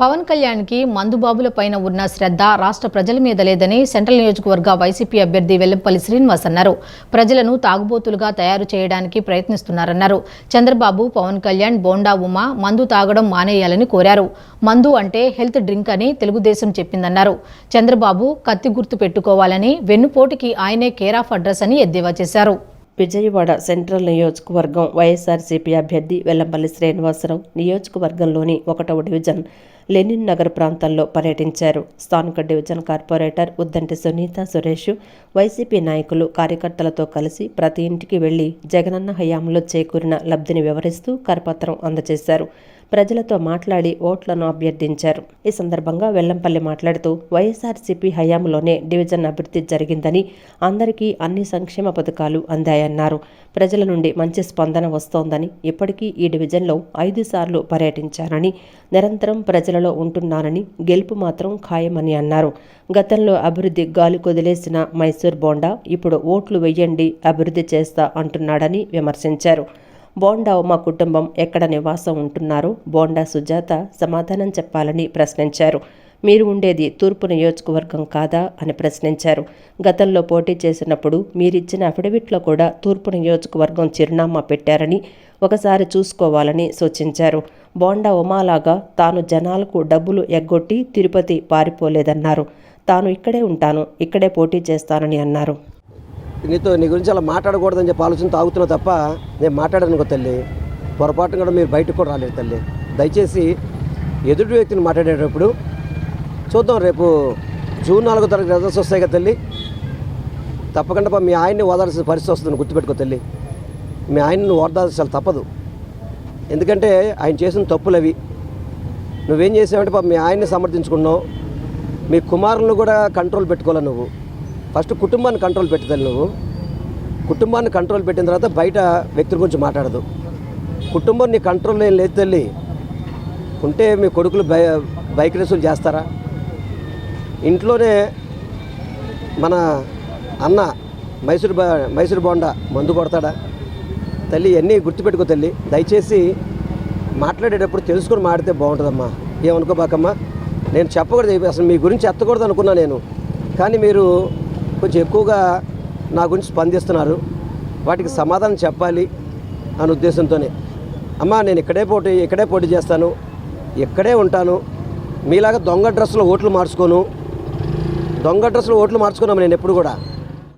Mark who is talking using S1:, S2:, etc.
S1: పవన్ కళ్యాణ్కి మందుబాబుల పైన ఉన్న శ్రద్ధ రాష్ట్ర ప్రజల మీద లేదని సెంట్రల్ నియోజకవర్గ వైసీపీ అభ్యర్థి వెల్లంపల్లి శ్రీనివాస్ అన్నారు. ప్రజలను తాగుబోతులుగా తయారు చేయడానికి ప్రయత్నిస్తున్నారన్నారు. చంద్రబాబు పవన్ కళ్యాణ్ బోండా ఉమా మందు తాగడం మానేయాలని కోరారు. మందు అంటే హెల్త్ డ్రింక్ అని తెలుగుదేశం చెప్పిందన్నారు. చంద్రబాబు కత్తి గుర్తు పెట్టుకోవాలని వెన్నుపోటుకి ఆయనే కేర్ ఆఫ్ అడ్రస్ అని ఎద్దేవా చేశారు.
S2: విజయవాడ సెంట్రల్ నియోజకవర్గం వైఎస్ఆర్సీపీ అభ్యర్థి వెల్లంపల్లి శ్రీనివాసరావు నియోజకవర్గంలోని ఒకటవ డివిజన్ లెనిన్ నగర్ ప్రాంతంలో పర్యటించారు. స్థానిక division corporator Uddanti Sunitha Suresh YCP నాయకులు కార్యకర్తలతో కలిసి ప్రతి ఇంటికి వెళ్ళి జగనన్న హయాంలో చేకూరిన లబ్ధిని వివరిస్తూ కరపత్రం అందజేశారు. ప్రజలతో మాట్లాడి ఓట్లను అభ్యర్థించారు. ఈ సందర్భంగా వెల్లంపల్లి మాట్లాడుతూ వైఎస్ఆర్సీపీ హయాంలోనే డివిజన్ అభివృద్ధి జరిగిందని అందరికీ అన్ని సంక్షేమ పథకాలు అందాయన్నారు. ప్రజల నుండి మంచి స్పందన వస్తోందని ఇప్పటికీ ఈ డివిజన్లో ఐదు సార్లు పర్యటించానని నిరంతరం ప్రజలలో ఉంటున్నానని గెలుపు మాత్రం ఖాయమని అన్నారు. గతంలో అభివృద్ధి గాలి కొదిలేసిన మైసూర్ బోండా ఇప్పుడు ఓట్లు వెయ్యండి అభివృద్ధి చేస్తా అంటున్నాడని విమర్శించారు. బోండా మా కుటుంబం ఎక్కడ నివాసం ఉంటున్నారో బోండా సుజాత సమాధానం చెప్పాలని ప్రశ్నించారు. మీరు ఉండేది తూర్పు నియోజకవర్గం కాదా అని ప్రశ్నించారు. గతంలో పోటీ చేసినప్పుడు మీరిచ్చిన అఫిడవిట్లో కూడా తూర్పు నియోజకవర్గం చిరునామా పెట్టారని ఒకసారి చూసుకోవాలని సూచించారు. బోండా ఉమాలాగా తాను జనాలకు డబ్బులు ఎగ్గొట్టి తిరుపతి పారిపోలేదన్నారు. తాను ఇక్కడే ఉంటాను ఇక్కడే పోటీ చేస్తానని అన్నారు.
S3: నీతో నీ గురించి అలా మాట్లాడకూడదని చెప్పి ఆలోచన తాగుతున్నా తప్ప నేను మాట్లాడాను తల్లి. పొరపాటున కూడా మీరు బయటకు కూడా రాలేదు తల్లి. దయచేసి ఎదుటి వ్యక్తిని మాట్లాడేటప్పుడు చూద్దాం రేపు జూన్ నాలుగో తారీఖు రిజల్ట్స్ వస్తాయి కదా తల్లి. తప్పకుండా మీ ఆయన్ని ఓదాల్సిన పరిస్థితి వస్తుంది గుర్తుపెట్టుకో తల్లి. మీ ఆయనను ఓదాల్సాలి తప్పదు. ఎందుకంటే ఆయన చేసిన తప్పులు అవి నువ్వేం చేసావంటే పాప మీ ఆయన్ని సమర్థించుకున్నావు. మీ కుమారులను కూడా కంట్రోల్ పెట్టుకోవాలి నువ్వు. ఫస్ట్ కుటుంబాన్ని కంట్రోల్ పెట్టుదలి నువ్వు. కుటుంబాన్ని కంట్రోల్ పెట్టిన తర్వాత బయట వ్యక్తుల గురించి మాట్లాడదు. కుటుంబం నీ కంట్రోల్ ఏం లేదు తల్లి. ఉంటే మీ కొడుకులు బై బైక్ రేసులు చేస్తారా? ఇంట్లోనే మన అన్న మైసూర్ బా మైసూర్ బోండా మందు కొడతాడా? తల్లి ఇవన్నీ గుర్తుపెట్టుకో తల్లి. దయచేసి మాట్లాడేటప్పుడు తెలుసుకొని మాడితే బాగుంటుందమ్మా. ఏమనుకోబాకమ్మా? నేను చెప్పకూడదు అసలు మీ గురించి ఎత్తకూడదు అనుకున్నా నేను. కానీ మీరు కొంచెం ఎక్కువగా నా గురించి స్పందిస్తున్నారు. వాటికి సమాధానం చెప్పాలి అనే ఉద్దేశంతోనే. అమ్మా నేను ఇక్కడే పోటీ ఇక్కడే పోటీ చేస్తాను. ఇక్కడే ఉంటాను. మీలాగా దొంగ డ్రెస్సులో ఓట్లు మార్చుకోను. దొంగ డ్రెస్సులో ఓట్లు మార్చుకున్నాము నేను ఎప్పుడు కూడా.